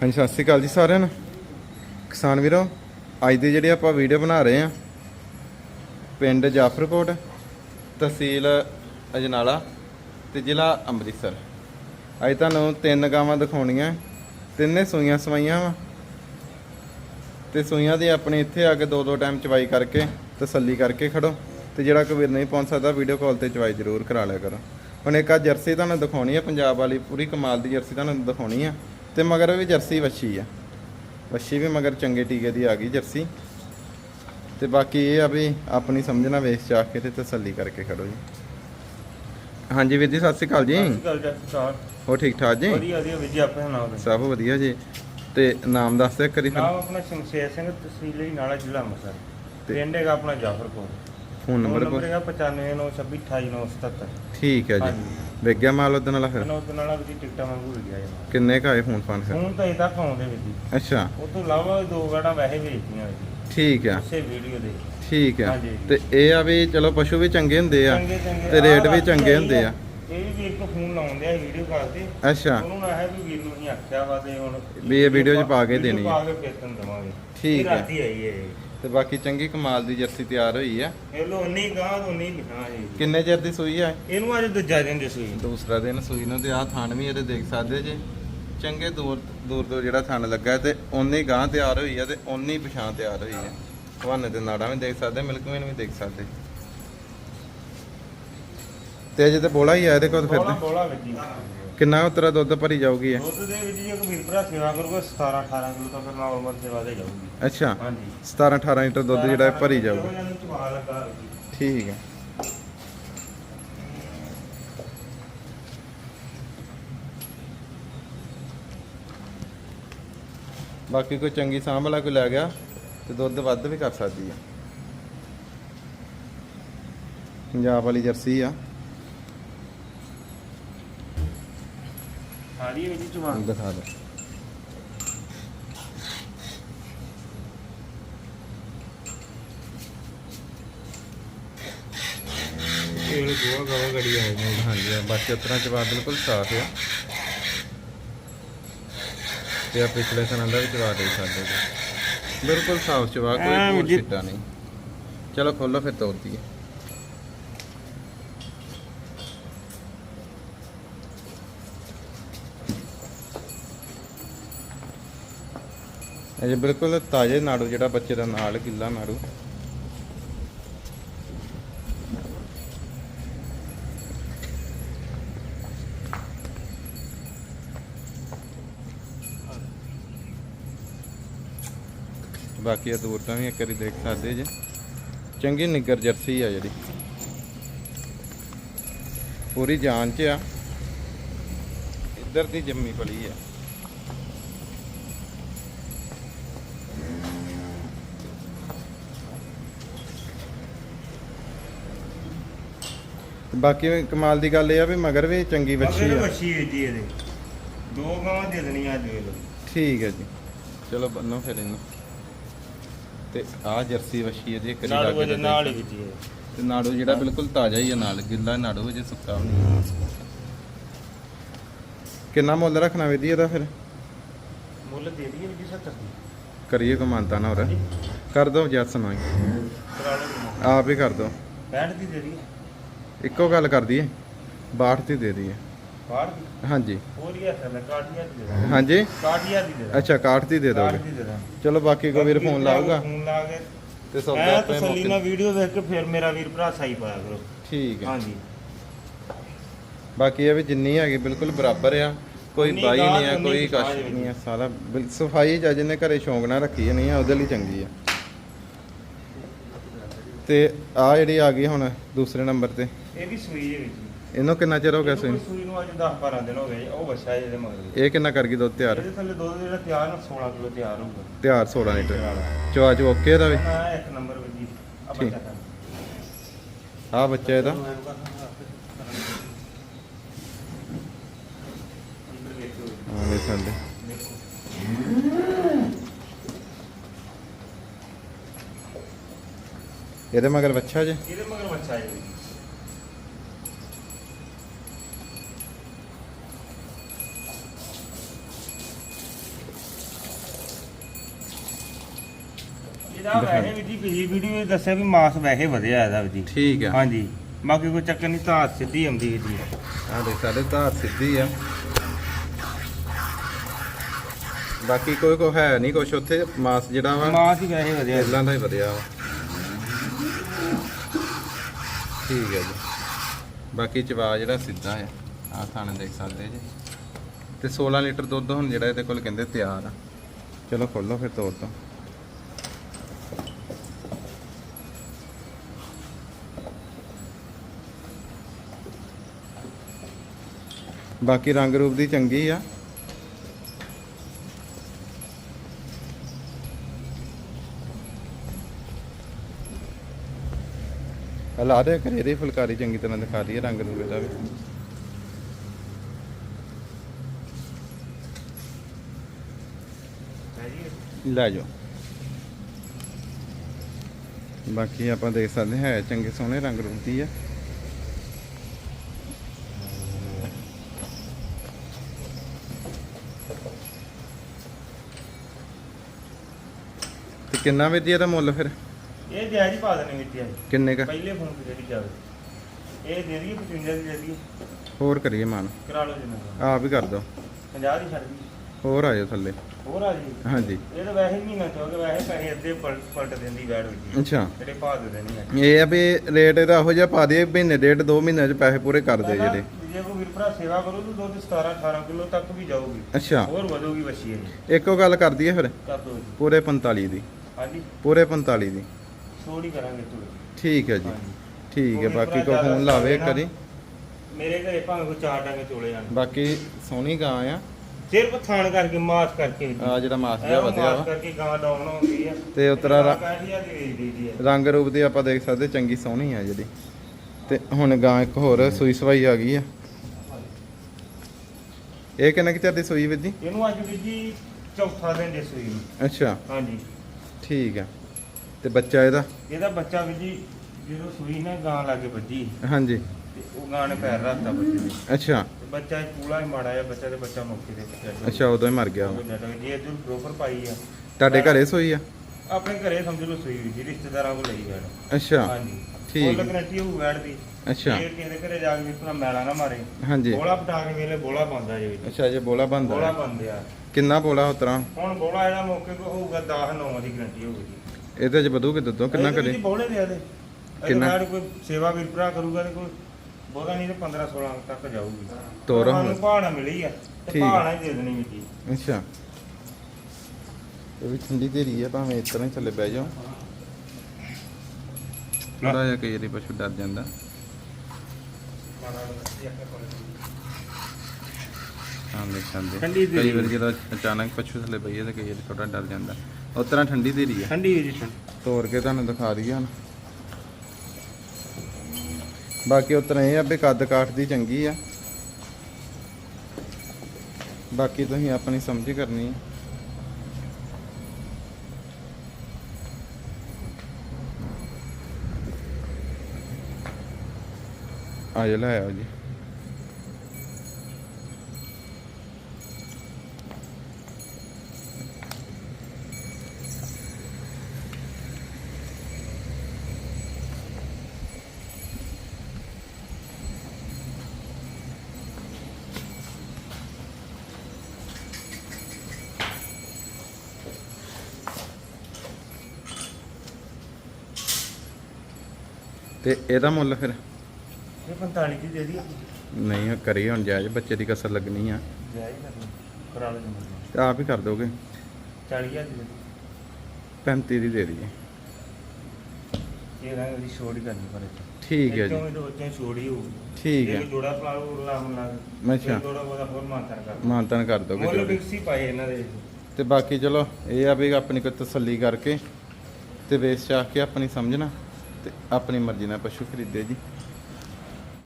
ਹਾਂਜੀ, ਸਤਿ ਸ਼੍ਰੀ ਅਕਾਲ ਜੀ ਸਾਰਿਆਂ ਨੂੰ। ਕਿਸਾਨ ਵੀਰੋ, ਅੱਜ ਦੀ ਜਿਹੜੀ ਆਪਾਂ ਵੀਡੀਓ ਬਣਾ ਰਹੇ ਆ ਪਿੰਡ ਜਾਫਰਕੋਟ, ਤਹਿਸੀਲ ਅਜਨਾਲਾ ਤੇ ਜ਼ਿਲ੍ਹਾ ਅੰਮ੍ਰਿਤਸਰ। ਅੱਜ ਤੁਹਾਨੂੰ ਤਿੰਨ ਗਾਵਾਂ ਦਿਖਾਉਣੀਆਂ, ਤਿੰਨੇ ਸੂਈਆਂ ਸਵਾਈਆਂ ਵਾ। ਤੇ ਸੂਈਆਂ ਦੀ ਆਪਣੇ ਇੱਥੇ ਆ ਕੇ ਦੋ ਦੋ ਟਾਈਮ ਚਵਾਈ ਕਰਕੇ, ਤਸੱਲੀ ਕਰਕੇ ਖੜੋ ਤੇ ਜਿਹੜਾ ਕੋਈ ਵੀਰ ਨਹੀਂ ਪਹੁੰਚ ਸਕਦਾ ਵੀਡੀਓ ਕਾਲ ਤੇ ਚਵਾਈ ਜ਼ਰੂਰ ਕਰਾ ਲਿਆ ਕਰੋ। ਹੁਣ ਇੱਕ ਆ ਜਰਸੀ ਤੁਹਾਨੂੰ ਦਿਖਾਉਣੀ ਆ, ਪੰਜਾਬ ਵਾਲੀ ਪੂਰੀ ਕਮਾਲ ਦੀ ਜਰਸੀ ਤੁਹਾਨੂੰ ਦਿਖਾਉਣੀ ਆ। ਤੇ ਮਗਰ ਵੀ ਜਰਸੀ ਵੱਛੀ ਆ। ਵੱਛੀ ਵੀ ਮਗਰ ਚੰਗੇ ਟੀਕੇ ਦੀ ਆ ਗਈ ਜਰਸੀ। ਤੇ ਬਾਕੀ ਇਹ ਆ ਵੀ ਆਪਣੀ ਸਮਝਣਾ ਵੇਖ ਚਾਹ ਕੇ ਤੇ ਤਸੱਲੀ ਕਰਕੇ ਖੜੋ ਜੀ। ਹਾਂਜੀ ਵੀਰ ਜੀ ਸਤਿ ਸ਼੍ਰੀ ਅਕਾਲ ਜੀ। ਹੋ ਠੀਕ ਠਾਕ ਜੀ? ਵਧੀਆ ਵਧੀਆ ਵਿਜੇ ਆਪਣੇ ਨਾਮ ਦਾ ਸਭ ਵਧੀਆ ਜੀ। ਤੇ ਨਾਮ ਦੱਸ ਦਿਓ ਕਰੀ ਫਿਰ। ਨਾਮ ਆਪਣਾ ਸ਼ਮਸ਼ੇਰ ਸਿੰਘ ਤਹਿਸੀਲ ਨਾਲਾ ਜ਼ਿਲ੍ਹਾ ਅੰਮ੍ਰਿਤਸਰ। ਪਿੰਡ ਹੈਗਾ ਆਪਣਾ ਜਾਫਰਪੁਰ। ਫੋਨ ਨੰਬਰ ਹੈਗਾ 9596288977 ਠੀਕ ਹੈ ਜੀ। ਗਿਆ ਮਾਲ ਉਹਦੇ ਨਾਲ ਫਿਰ? ਉਹਦੇ ਨਾਲ ਵੀ ਟਿਕਟਾਂ ਵਾਂਗੂ ਗਿਆ ਜੀ ਕਿੰਨੇ ਕਾਏ ਫੋਨ ਫਾਨ ਫਿਰ? ਹੁਣ ਤਾਂ ਇਹ ਤੱਕ ਆਉਂਦੇ ਵੀ ਜੀ ਅੱਛਾ। ਉਹ ਤੋਂ ਇਲਾਵਾ ਦੋ ਗਾੜਾਂ ਵੈਸੇ ਵੇਚਦੀਆਂ ਜੀ ਠੀਕ ਆ। ਉਸੇ ਵੀਡੀਓ ਦੇ। ਠੀਕ ਆ। ਹਾਂਜੀ। ਤੇ ਇਹ ਆ ਵੀ ਚਲੋ ਪਸ਼ੂ ਵੀ ਚੰਗੇ ਹੁੰਦੇ ਆ ਚੰਗੇ ਚੰਗੇ। ਤੇ ਰੇਟ ਵੀ ਚੰਗੇ ਹੁੰਦੇ ਆ। ਇਹ ਵੀ ਇੱਕ ਫੋਨ ਲਾਉਂਦੇ ਆ ਵੀਡੀਓ ਕਰਦੇ ਅੱਛਾ। ਉਹਨੂੰ ਹੈ ਵੀ ਵੀਰ ਨੂੰ ਹੀ ਆਖਿਆ ਵਾ ਤੇ ਹੁਣ ਵੀ ਇਹ ਵੀਡੀਓ 'ਚ ਪਾ ਕੇ ਦੇਣੀ ਆ। ਪਾ ਕੇ ਤੁਹਾਨੂੰ ਦੇਵਾਂਗੇ। ਠੀਕ ਹੈ। ਰਾਤੀ ਆਈ ਹੈ ਇਹ। ਤੇ ਬਾਕੀ ਚੰਗੀ ਕਮਾਲ ਦੀ ਜਰਸੀ ਤਿਆਰ ਹੋਈ ਆ। ਇਹ ਲੋ ਉਨੀ ਗਾਂ ਉਨੀ ਲਿਖਾਂ ਜੀ ਕਿੰਨੇ ਚਿਰ ਦੀ ਸੂਈ ਆ? ਇਹਨੂੰ ਅੱਜ ਦੂਜਾ ਦਿਨ ਦੇ ਸੂਈ। ਦੂਸਰਾ ਦਿਨ ਸੂਈ ਨੂੰ ਤੇ ਆ ਥਣ ਵੀ ਇਹਦੇ ਦੇਖ ਸਕਦੇ ਜੇ। ਚੰਗੇ ਦੂਰ ਦੂਰ ਤੋਂ ਜਿਹੜਾ ਥਣ ਲੱਗਾ ਹੈ ਤੇ ਓਨੀ ਗਾਂ ਤਿਆਰ ਹੋਈ ਆ ਤੇ ਓਨੀ ਪਛਾਣ ਤਿਆਰ ਹੋਈ ਆ। ਹਵਾਨੇ ਤੇ ਨਾੜਾਂ ਵੀ ਦੇਖ ਸਕਦੇ ਮਿਲਕਵੇਨ ਵੀ ਦੇਖ ਸਕਦੇ। ਤੇ ਅਜੇ ਤੇ ਬੋਲਾ ਹੀ ਆ ਇਹਦੇ ਕੋਲ ਬੋਲਾ ਫਿਰਦੇ ਬੋਲਾ ਵੱਜੀ ਕਿੰਨਾ ਉਤਰਾ ਦੁੱਧ ਭਰੀ ਜਾਊਗੀ ਇਹ? ਦੁੱਧ ਦੇ ਵਿੱਚ ਜੇ ਕੋਈ ਵੀਰ ਭਰਾ ਸੇਵਾ ਕਰੂਗਾ 17 18 ਕਿਲੋ ਤਾਂ ਫਿਰ ਨਾਰਮਲ ਸੇਵਾ ਦੇ ਜਾਊਗੀ। ਅੱਛਾ ਹਾਂਜੀ। 17 18 ਲੀਟਰ ਦੁੱਧ ਜਿਹੜਾ ਇਹ ਭਰੀ ਜਾਊਗਾ। ਇਹੋ ਜਿਹਾ ਨੂੰ ਚਵਾ ਲੱਗਾ ਜੀ। ਠੀਕ ਹੈ। ਬਾਕੀ ਕੋਈ ਚੰਗੀ ਸਾਂਭ ਵਾਲਾ ਕੋਈ ਲੈ ਗਿਆ ਤੇ ਦੁੱਧ ਵੱਧ ਵੀ ਕਰ ਸਕਦੀ ਆ। ਪੰਜਾਬ ਵਾਲੀ ਜਰਸੀ ਆ। ਸਾਰੀ ਵਿੱਚ ਚਵਾ ਦਿਖਾ ਦੇ ਇਹ ਗੋਆ ਗਵਾ ਗੜੀ ਆ ਜੀ ਹਾਂਜੀ ਆ ਬਾਕੀ ਉਤਰਾਂ ਜਵਾਬ ਬਿਲਕੁਲ ਸਾਫ਼ ਆ। ਤੇ ਆ ਪਿਛਲੇ ਸਨਾਂ ਦਾ ਵੀ ਜਵਾਬ ਦੇ ਸਕਦੇ ਜੀ। ਬਿਲਕੁਲ ਸਾਫ਼ ਜਵਾਬ ਕੋਈ ਸਿੱਟਾ ਨਹੀਂ। ਚਲੋ ਖੋਲੋ ਫਿਰ ਤੋੜਦੀ ਹੈ। ਇਹ ਬਿਲਕੁਲ ਤਾਜ਼ੇ ਨਾੜੂ, ਜਿਹੜਾ ਬੱਚੇ ਦਾ ਨਾਲ ਗਿੱਲਾ ਨਾੜੂ। ਬਾਕੀ ਇਹ ਦੂਰ ਤਾਂ ਵੀ ਇੱਕ ਵਾਰੀ ਦੇਖ ਸਕਦੇ ਜੇ। ਚੰਗੀ ਨਿੱਗਰ ਜਰਸੀ ਆ ਜਿਹੜੀ। ਪੂਰੀ ਜਾਨ ਚ ਆ। ਇੱਧਰ ਦੀ ਜੰਮੀ ਪਲੀ ਆ। ਤੇ ਬਾਕੀ ਵੀ ਕਮਾਲ ਦੀ ਗੱਲ ਇਹ ਆ ਵੀ ਮਗਰ ਵੀ ਚੰਗੀ ਵੱਛੀ ਮਗਰ ਆ ਵੱਛੀ ਹੈ ਜੀ ਇਹਦੇ। ਦੋ ਗਾਵਾਂ ਦੇ ਦੇਣੀਆਂ ਅੱਜ ਵੇਖ ਲਓ। ਠੀਕ ਹੈ ਜੀ। ਚਲੋ ਬੰਨੋ ਫਿਰ ਇਹਨੂੰ। ਤੇ ਆ ਜਰਸੀ ਵੱਛੀ ਇਹਦੀ ਇੱਕ ਨਾਲ ਲਾਗੇ ਉਹਦੇ ਦਾ ਨਾਲ ਹੀ ਹੈ ਤੇ ਨਾੜੂ ਜਿਹੜਾ ਬਿਲਕੁਲ ਤਾਜ਼ਾ ਹੀ ਆ ਨਾਲ ਗਿੱਲਾ ਨਾੜੂ ਜੇ ਸੁੱਕਾ ਵੀ ਨਹੀਂ। ਕਿੰਨਾ ਮੁੱਲ ਰੱਖਣਾ ਵੀਦੀ ਇਹਦਾ ਫਿਰ? ਮੁੱਲ ਦੇ ਦਈਏ ਵੀ 70 ਦੀ। ਕਰੀਏ ਕੋ ਮਾਨਤਾ ਨਾ ਹੋਰ ਕਰ ਦੋ ਜੱਸ ਨਾ ਕਰਾ ਲਓ ਆਪ ਹੀ ਕਰ ਦੋ। 65 ਦੀ ਦੇ ਦਈਏ। ਇੱਕੋ ਗੱਲ ਕਰ ਦਈਏ 62 ਦੀ ਦੇ ਦਈਏ। ਹਾਂਜੀ। ਕਾਟੀਆ ਦੀ ਦੇ ਹਾਂਜੀ। ਕਾਟੀਆ ਦੀ ਦੇ ਦਾਂ ਅੱਛਾ 61 ਦੀ ਦੇ ਦੋਗੇ। ਦੀ ਦੇ ਦਾਂ ਚਲੋ ਬਾਕੀ ਕੋ ਵੀਰ ਫੋਨ ਲਾਊਗਾ। ਫੋਨ ਲਾ ਕੇ ਤੇ ਸੌਦਾ ਮੈਂ ਆਪਣੇ ਤਸੱਲੀ ਮੌਕੇ ਨਾਲ ਵੀਡੀਓ ਦੇਖ ਕੇ ਫਿਰ ਮੇਰਾ ਵੀਰ ਭਰਾ ਸਾਈ ਪਾਇਆ ਕਰੋ। ਠੀਕ ਹੈ। ਹਾਂਜੀ। ਬਾਕੀ ਇਹ ਵੀ ਜਿੰਨੀ ਹੈਗੀ ਬਿਲਕੁਲ ਬਰਾਬਰ ਆ। ਕੋਈ ਉਨੀ ਬਾਈ ਗਾਹ ਨਹੀਂ ਆ ਤੇ ਉਨੀ ਕੋਈ ਪਛਾਣ ਕਸ਼ ਵਿੱਚ। ਨਹੀਂ ਆ ਸਾਰਾ ਬਿਲ- ਸਫ਼ਾਈ ਜੱਜ ਨੇ ਘਰੇ ਸ਼ੌਂਕ ਨਾਲ ਰੱਖੀ ਨਹੀਂ ਆ ਉਹਦੇ ਲਈ ਚੰਗੀ ਆ। ਤੇ ਆ ਜਿਹੜੀ ਆ ਗਈ ਹੁਣ ਦੂਸਰੇ ਨੰਬਰ ਤੇ। ਇਹ ਵੀ ਸੂਈ ਦੇ ਵਿੱਚ। ਇਹਨੂੰ ਕਿੰਨਾ ਚਿਰ ਹੋ ਗਿਆ ਇਹਨੂੰ ਸੂਈ? ਸੂਈ ਨੂੰ ਅੱਜ 10 12 ਦਿਨ ਹੋ ਗਏ ਜੀ, ਉਹ ਬੱਚਾ ਇਹਦੇ ਮਗਰ। ਇਹ ਕਿੰਨਾ ਕਰ ਗਈ ਦੁੱਧ ਤਿਆਰ? ਇਹਦੇ ਥੱਲੇ ਦੁੱਧ ਜਿਹੜਾ ਤਿਆਰ ਨਾ 16 ਕਿਲੋ ਤਿਆਰ ਹੋਊਗਾ। ਤਿਆਰ 16 ਲੀਟਰ। ਚਵਾ ਚ ਓਕੇ ਇਹਦਾ ਵੀ? ਹਾਂ ਇੱਕ ਨੰਬਰ ਵਿੱਚ ਜੀ। ਆ ਠੀਕ। ਬੱਚਾ ਆ ਬੱਚਾ ਇਹਦਾ? ਹਾਂ ਲੈ ਸਾਡੇ ਇਹਦੇ ਮਗਰ ਬੱਚਾ ਜੇ? ਇਹਦੇ ਮਗਰ ਬੱਚਾ ਹੈ। ਜੀ ਇਹਦਾ ਵੈਸੇ ਵੀ ਜੀ ਪਿਛਲੀ ਵੀਡੀਓ ਵਿੱਚ ਦੱਸਿਆ ਵੀ ਮਾਸ ਵੈਸੇ ਵਧਿਆ ਇਹਦਾ ਵੀ ਜੀ। ਠੀਕ ਆ। ਹਾਂਜੀ। ਬਾਕੀ ਕੋਈ ਚੱਕਰ ਨਹੀਂ ਧਾਤ ਸਿੱਧੀ ਆਉਂਦੀ ਹੈ ਜੀ ਆ ਦੇਖ ਸਾਡੇ ਧਾਰ ਸਿੱਧੀ ਆ। ਬਾਕੀ ਕੋਈ ਕੋ ਹੈ ਨਹੀਂ ਕੁਛ ਉੱਥੇ ਮਾਸ ਜਿਹੜਾ ਵਾ ਮਾਸ ਹੀ ਵੈਸੇ ਵਧਿਆ। ਜੀ। ਪਹਿਲਾਂ ਦਾ ਹੀ ਵਧਿਆ ਵਾ। ਠੀਕ ਹੈ ਜੀ। ਬਾਕੀ ਚਵਾ ਜਿਹੜਾ ਸਿੱਧਾ ਆ ਆ ਥਾਣੇ ਦੇਖ ਸਕਦੇ ਜੀ। ਤੇ 16 ਲੀਟਰ ਦੁੱਧ ਹੁਣ ਜਿਹੜਾ ਇਹਦੇ ਕੋਲ ਕਹਿੰਦੇ ਤਿਆਰ ਆ। ਚਲੋ ਖੋਲੋ ਫਿਰ ਤੋੜ ਤੋਂ। ਬਾਕੀ ਰੰਗ ਰੂਪ ਦੀ ਚੰਗੀ ਆ। ਲਾ ਦੇ ਕਰੇ ਇਹਦੀ ਫੁਲਕਾਰੀ ਚੰਗੀ ਤਰ੍ਹਾਂ ਦਿਖਾ ਰਹੀ ਹੈ ਰੰਗ ਰੂਪ ਦਾ ਵੀ। ਲੈ ਜਾਓ। ਬਾਕੀ ਆਪਾਂ ਦੇਖ ਸਕਦੇ ਹੈ ਚੰਗੇ ਸੋਹਣੇ ਰੰਗ ਰੂਪ ਦੀ ਆ। ਕਿੰਨਾ ਵਿੱਚ ਇਹਦਾ ਮੁੱਲ ਫਿਰ? ਇਹ ਜਾਇਜ਼ ਹੀ ਪਾ ਦੇਣੇ ਵਿੱਚ ਜੀ ਕਿੰਨੇ ਕ? ਪਹਿਲੇ ਫੋਨ ਤੇ ਜਿਹੜੀ ਜਾਵੇ। ਇਹ ਦੇ ਦਈਏ 55 ਦੀ ਦੇ ਦਈਏ। ਹੋਰ ਕਰੀਏ ਮਾਨ। ਕਰਾ ਲਓ ਜੀ ਮੈਂ ਆਪ ਹੀ ਕਰ ਦੋ। 50 ਦੀ ਛੱਡ ਦੀ ਹੋਰ ਆ ਜਾਓ ਥੱਲੇ। ਹੋਰ ਆ ਜੀ ਹਾਂਜੀ। ਇਹ ਤਾਂ ਵੈਸੇ ਹੀ ਮਹੀਨਾ ਚੋਂ ਕਿ ਵੈਸੇ ਪੈਸੇ ਅੱਧੇ ਪਲਟ ਦਿੰਦੀ ਵੈੜ ਵਿੱਚ ਅੱਛਾ। ਜਿਹੜੇ ਪਾ ਦੇ ਦੇਣੀ ਹੈ ਇਹ ਆ ਵੀ ਰੇਟ ਇਹਦਾ ਇਹੋ ਜਿਹਾ ਪਾ ਦਈਏ ਮਹੀਨੇ ਡੇਢ ਦੋ ਮਹੀਨਿਆਂ ਚ ਪੈਸੇ ਪੂਰੇ ਕਰ ਦੇ ਜਿਹੜੇ ਜੇ ਕੋਈ ਵੀਰ ਭਰਾ ਸੇਵਾ ਕਰੂ ਤਾਂ ਦੁੱਧ 17 18 ਕਿਲੋ ਤੱਕ ਵੀ ਜਾਊਗੀ। ਅੱਛਾ। ਹੋਰ ਵਧੂਗੀ ਵੱਛੀ ਹੈ ਜੀ ਇੱਕੋ ਗੱਲ ਕਰ ਦਈਏ ਫਿਰ? ਕਰ ਦੋ ਪੂਰੇ 45 ਦੀ। ਹਾਂਜੀ। ਪੂਰੇ 45 ਦੀ। ਹੀ ਕਰਾਂਗੇ ਤੂੰ ਠੀਕ ਹੈ ਜੀ। ਹਾਂਜੀ। ਠੀਕ ਹੈ ਬਾਕੀ ਕੋ ਫੋਨ ਲਾਵੇ। ਕਰੀ ਮੇਰੇ ਘਰੇ ਭਾਵੇਂ ਕੋਈ ਚਾਰ ਡਾਂਗੇ ਚੋਲੇ ਜਾਣ ਬਾਕੀ ਸੋਹਣੀ ਗਾਂ ਆ। ਸਿਰਫ ਥਾਣ ਕਰਕੇ ਮਾਸ ਕਰਕੇ। ਆ ਜਿਹੜਾ ਮਾਸ ਜਿਹਾ ਵਧਿਆ ਮਾਸ ਵਾ ਕਰਕੇ ਗਾਂ ਡਾਊਨ ਹੁੰਦੀ ਆ। ਤੇ ਉਤਰਾ ਰ- ਦੀ ਦੀ ਰੰਗ ਰੂਪ ਦੀ ਆਪਾਂ ਦੇਖ ਸਕਦੇ ਚੰਗੀ ਸੋਹਣੀ ਆ ਜਿਹੜੀ। ਤੇ ਹੁਣ ਗਾਂ ਇੱਕ ਹੋਰ ਸੂਈ ਸਵਾਈ ਆ ਗਈ ਆ। ਇਹ ਕਿੰਨੇ ਕਿ ਚਿਰ ਦੀ ਸੂਈ ਵੀਰ ਜੀ? ਇਹਨੂੰ ਅੱਜ ਵੀ ਜੀ ਚੌਥਾ ਦਿਨ ਦੇ ਸੂਈ ਨੂੰ। ਅੱਛਾ। ਹਾਂਜੀ। ਠੀਕ ਆ ਤੇ ਬੱਚਾ ਇਹਦਾ? ਇਹਦਾ ਬੱਚਾ ਵੀ ਜੀ ਜਦੋਂ ਸੂਈ ਨਾ ਗਾਂ ਲਾਗੇ ਵੱਜੀ ਹਾਂਜੀ। ਤੇ ਉਹ ਗਾਂ ਨੇ ਪੈਰ ਰੱਖਤਾ ਬੱਚੇ ਦੇ। ਅੱਛਾ। ਤੇ ਬੱਚਾ ਪੂਲਾ ਹੀ ਮਾੜਾ ਜਿਹਾ ਬੱਚਾ ਤੇ ਬੱਚਾ ਮੌਕੇ ਤੇ ਬੱਚਾ ਅੱਛਾ ਉਦੋਂ ਹੀ ਮਰ ਗਿਆ ਵਾ। ਜੀ ਇਧਰ ਬਰੋਬਰ ਪਾਈ ਆ। ਤੁਹਾਡੇ ਘਰੇ ਸੂਈ ਆ? ਆਪਣੇ ਘਰੇ ਸਮਝ ਲਓ ਸੂਈ ਵੀ ਜੀ ਰਿਸ਼ਤੇਦਾਰਾਂ ਕੋਲ ਲਈ ਵੈੜ ਅੱਛਾ। ਹਾਂਜੀ। ਠੀਕ। ਫੁੱਲ ਗਰੰਟੀ ਹੋਊ ਵੈੜ ਦੀ। ਅੱਛਾ। ਇਹ ਕਿਸੇ ਦੇ ਘਰੇ ਜਾ ਕੇ ਇਤਨਾ ਮੈਲਾ ਨਾ ਮਾਰੇ। ਹਾਂਜੀ। ਬੋਲਾ ਪਟਾ ਕੇ ਵੇਲੇ ਬੋਲਾ ਪਾਉਂਦਾ ਜੇ ਵਿੱਚ। ਅੱਛਾ ਜੇ ਬੋਲਾ ਬੰਦਾ ਬੋਲਾ ਪਾਉਂਦੇ ਆ। ਕਿੰਨਾ ਬੋਲਾ ਉਤਰਾ ਹੁਣ ਬੋਲਾ ਜਿਹੜਾ ਮੌਕੇ ਕੋ ਹੋਊਗਾ 10 9 ਦੀ ਗਰੰਟੀ ਹੋਊਗੀ। ਇਹਦੇ ਚ ਵਧੂਗੇ ਦੁੱਧੋਂ? ਕਿੰਨਾ ਇਹਦੇ ਕਰੇ? ਬੋਲੇ ਦੇ ਦੇ ਕਿੰਨਾ? ਕਿੰਨਾ ਕੋਈ ਸੇਵਾ ਵੀਰ ਭਰਾ ਕਰੂਗਾ ਤੇ ਕੋਈ ਬਹੁਤਾ ਨਹੀਂ ਤੇ 15 16 ਤੱਕ ਜਾਊਗੀ। ਤੋਰੋ ਹੁਣ। ਭਾਣਾ ਮਿਲੀ ਆ ਤੇ। ਭਾਣਾ ਹੀ ਦੇ ਦੇਣੀ ਜੀ ਅੱਛਾ। ਇਹ ਵੀ ਠੰਡੀ ਧੀਰੀ ਆ ਭਾਵੇਂ ਇਸ ਤਰ੍ਹਾਂ ਹੀ ਥੱਲੇ ਬਹਿ ਜਾਓ। ਥੋੜਾ ਜਿਹਾ ਕਈ ਵਾਰੀ ਪਸ਼ੂ ਡਰ ਜਾਂਦਾ। ਹਾਂ ਠੰਡੀ ਕਈ ਧੀਰੀ। ਵਾਰੀ ਜਦੋਂ ਅਚਾਨਕ ਪਸ਼ੂ ਥੱਲੇ ਬਈਏ ਤਾਂ ਕਈ ਵਾਰੀ ਥੋੜਾ ਡਰ ਜਾਂਦਾ। ਉਸ ਤਰ੍ਹਾਂ ਠੰਡੀ ਧੀਰੀ ਆ। ਠੰਡੀ ਹੈ ਜੀ ਠੰਡੀ। ਤੋੜ ਕੇ ਤੁਹਾਨੂੰ ਦਿਖਾ ਰਹੀ ਹਨ ਬਾਕੀ ਉਤਰਾ ਇਹ ਆ ਵੀ ਕੱਦ ਕਾਠ ਦੀ ਚੰਗੀ ਆ। ਬਾਕੀ ਤੁਸੀਂ ਆਪਣੀ ਸਮਝ ਕਰਨੀ ਹੈ ਆ ਜਾ ਲੈ ਆਓ ਜੀ। ਤੇ ਇਹਦਾ ਮੁੱਲ ਫਿਰ? ਇਹ 45 ਦੀ ਦੇ ਦੀ ਨਹੀਂ ਕਰੀ ਹੁਣ ਜਾਇਜ਼ ਬੱਚੇ ਦੀ ਕਸਰ ਲੱਗਣੀ ਆ। ਕਰਨੀ ਕਰਾ ਲਓ ਜੀ ਤੇ ਆਪ ਹੀ ਕਰ ਦੋਗੇ? 40000 ਦੀ ਦੇ ਦਿਓ। 35 ਦੀ ਦੇ ਦਈਏ। ਇਹ ਰੰਗ ਦੀ ਛੋੜ ਕਰਨੀ ਪਰ। ਇਹ ਠੀਕ ਹੈ ਜੀ। ਬੱਚੇ ਛੋੜ ਹੀ ਠੀਕ ਇਹ ਹੈ। ਜੋੜਾ ਪਲਾਉ ਲਾ ਹੁਣ ਲੱਗ ਅੱਛਾ। ਥੋੜਾ ਬਹੁਤਾ ਹੋਰ ਮਾਤਰ ਕਰ ਮਾਨਤਨ ਕਰ ਦੋਗੇ ਮੁੱਲ ਫਿਕਸ ਹੀ ਪਾਏ ਇਹਨਾਂ ਦੇ। ਤੇ ਬਾਕੀ ਚਲੋ ਇਹ ਆ ਵੀ ਆਪਣੀ ਕੋਈ ਤਸੱਲੀ ਕਰਕੇ ਤੇ ਵੇਚ ਚਾਹ ਕੇ ਆਪਣੀ ਸਮਝਣਾ ਤੇ ਆਪਣੀ ਮਰਜ਼ੀ ਨਾਲ ਪਸ਼ੂ ਖਰੀਦੇ ਜੀ।